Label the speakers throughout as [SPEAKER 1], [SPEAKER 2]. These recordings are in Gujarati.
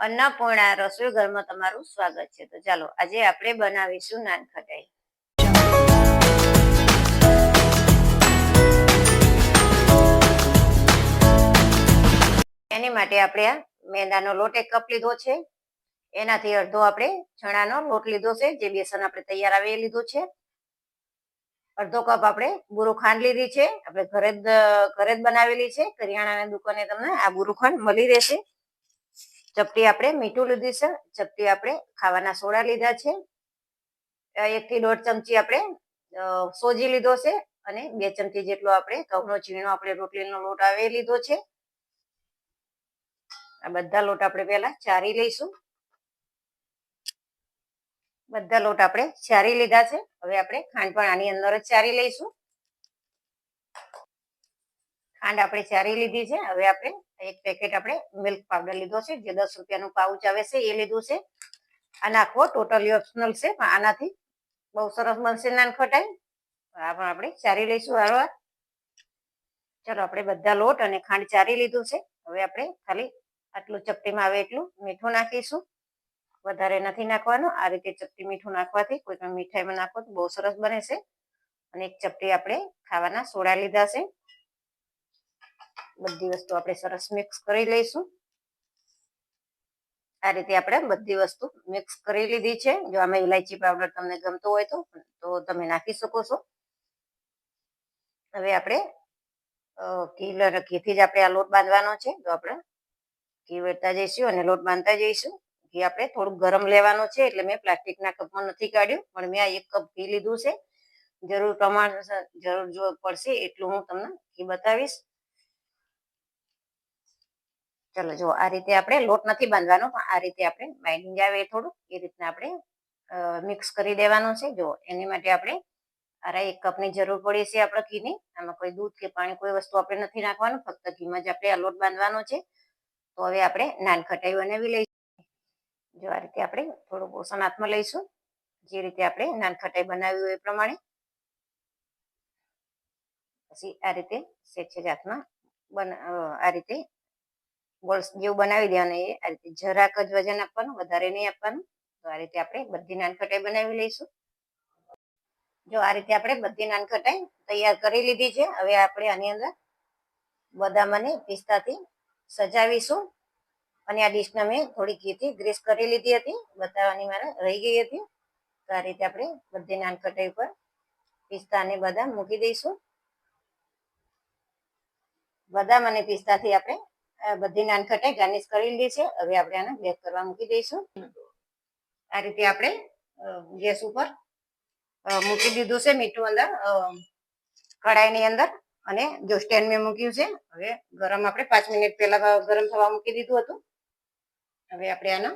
[SPEAKER 1] અન્નપૂર્ણા રસોઈ ઘરમાં તમારું સ્વાગત છે. તો ચાલો, આજે આપણે બનાવીશું નાન ખટાઈ એની માટે આપણે આ મેંદાનો લોટ એક કપ લીધો છે. એનાથી અડધો આપણે ચણાનો લોટ લીધો છે, જે બેસન આપણે તૈયાર આવે લીધું છે. અડધો કપ આપણે બુરુ ખાંડ લીધી છે. આપણે ઘરે જ ઘરે જ બનાવેલી છે. કરિયાણાની દુકાને તમને આ બુરુ ખાંડ મળી રહેશે. ચપટી આપણે મીઠું લીધું છે. ચપટી આપણે ખાવાના સોડા લીધા છે. એક થી દોઢ ચમચી આપણે સોજી લીધો છે અને બે ચમચી જેટલો આપણે ઘઉંનો ઝીણો આપણે રોટલીનો લોટ આવે લીધો છે. આ બધા લોટ આપણે પહેલા ચારી લઈશું. બધા લોટ આપણે ચારી લીધા છે. હવે આપણે ખાંડ પણ આની અંદર જ ચારી લઈશું. ખાંડ આપણે ચારી લીધી છે. હવે આપણે એક પેકેટ આપણે મિલ્ક પાવડર લીધો છે, જે દસ રૂપિયાનું પાઉચ આવે છે, એ લીધું છે. આ નાખવો ટોટલી ઓપ્શનલ છે, પણ આનાથી બહુ સરસ બનશે નાનખટાઈ આ પણ આપણે ચારી લઈશું હારવાર. ચલો, આપણે બધા લોટ અને ખાંડ ચારી લીધું છે. હવે આપણે ખાલી આટલું ચપટીમાં આવે એટલું મીઠું નાખીશું. વધારે નથી નાખવાનું. આ રીતે ચપટી મીઠું નાખવાથી કોઈ પણ મીઠાઈમાં નાખો તો બહુ સરસ બને છે. અને એક ચપટી આપણે ખાવાના સોડા લીધા છે. બધી વસ્તુ આપણે સરસ મિક્સ કરી લઈશું. આ રીતે આપણે બધી વસ્તુ મિક્સ કરી લીધી છે. જો આમાં ઇલાયચી પાવડર તમને ગમતો હોય તો તમે નાખી શકો છો. હવે આપણે કીલર ઘીથી જ આપણે આ લોટ બાંધવાનો છે. તો આપણે ઘી વેરતા જઈશું અને લોટ બાંધતા જઈશું. ઘી આપણે થોડુંક ગરમ લેવાનું છે એટલે મેં પ્લાસ્ટિકના કપમાં નથી કાઢ્યું, પણ મેં આ એક કપ ઘી લીધું છે. જરૂર પ્રમાણ, જરૂર જો પડશે એટલું હું તમને ઘી બતાવીશ. ચલો જો આ રીતે આપણે લોટ નથી બાંધવાનો, પણ આ રીતે આપણે બાઇન્ડિંગ આવે થોડું એ રીતના આપણે મિક્સ કરી દેવાનું છે. જો એની માટે આપણે અરે એક કપની જરૂર પડી છે આપણે ઘીની. આમાં કોઈ દૂધ કે પાણી કોઈ વસ્તુ આપણે નથી નાખવાનું. ફક્ત ઘીમાં જ આપણે આ લોટ બાંધવાનો છે. તો હવે આપણે નાન ખટાઈ બનાવી લઈશું. જો, આ રીતે આપણે થોડું પોષણ હાથમાં લઈશું. જે રીતે આપણે નાન ખટાઈ બનાવી હોય એ પ્રમાણે. પછી આ રીતે સેજ હાથમાં બન આ રીતે બોલ્સ જેવું બનાવી દેવાનું એ. આ રીતે જરાક જ વજન આપવાનું, વધારે નહીં આપવાનું. તો આ રીતે આપણે બધી નાનખટાઈ બનાવી લઈશું. જો આ રીતે આપણે બધી નાનખટાઈ તૈયાર કરી લીધી છે. હવે આપણે આની અંદર બદામ અને પિસ્તાથી સજાવીશું. અને આ ડીશને મેં થોડી ઘીથી ગ્રીસ કરી લીધી હતી. બતાવવાની મારે રહી ગઈ હતી. તો આ રીતે આપણે બધી નાનખટાઈ ઉપર પિસ્તા અને બદામ મૂકી દઈશું. બદામ અને પિસ્તાથી આપણે બધી નાનખટાઈ ગાર્નિશ કરી લીધી છે. હવે આપણે આને બેક કરવા મૂકી દઈશું. આ રીતે આપણે ગેસ ઉપર મૂકી દીધું છે મીઠું અંદર કડાઈની અંદર અને જો સ્ટેન્ડ મેં મૂક્યું છે, હવે ગરમ આપણે પાંચ મિનિટ પહેલા ગરમ થવા મૂકી દીધું હતું. હવે આપણે આને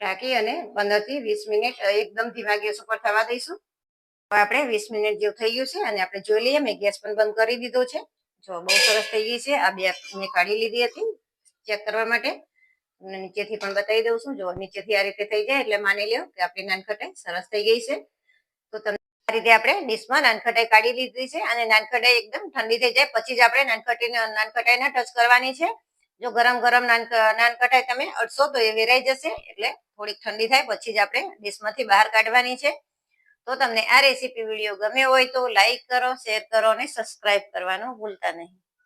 [SPEAKER 1] ઢાંકી અને પંદરથી વીસ મિનિટ એકદમ ધીમા ગેસ ઉપર થવા દઈશું. હવે આપણે વીસ મિનિટ જેવું થઈ ગયું છે અને આપણે જોઈ લઈએ, મેં ગેસ પણ બંધ કરી દીધો છે. જો બહુ સરસ થઈ ગઈ છે. આ બે મેં કાઢી લીધી હતી ચેક કરવા માટે. અને નીચેથી પણ બતાવી દઉં છું. જો નીચેથી આ રીતે થઈ જાય એટલે માની લ્યો કે આપણી નાનખટાઈ સરસ થઈ ગઈ છે. તો તમને આ રીતે આપણે ડીશમાં નાનખટાઈ કાઢી લીધી છે અને નાનખટાઈ એકદમ ઠંડી થઈ જાય. પછી જ આપણે નાનખટાઈને નાનખટાઈને ટચ કરવાની છે. જો ગરમ ગરમ નાન નાનખટાઈ તમે અડશો તો એ વેરાઈ જશે એટલે થોડીક ઠંડી થાય. પછી જ આપણે ડીશમાંથી બહાર કાઢવાની છે. તો તમને આ રેસીપી વીડિયો ગમ્યો હોય તો લાઈક કરો, શેર કરો અને સબસ્ક્રાઇબ કરવાનું ભૂલતા નહીં.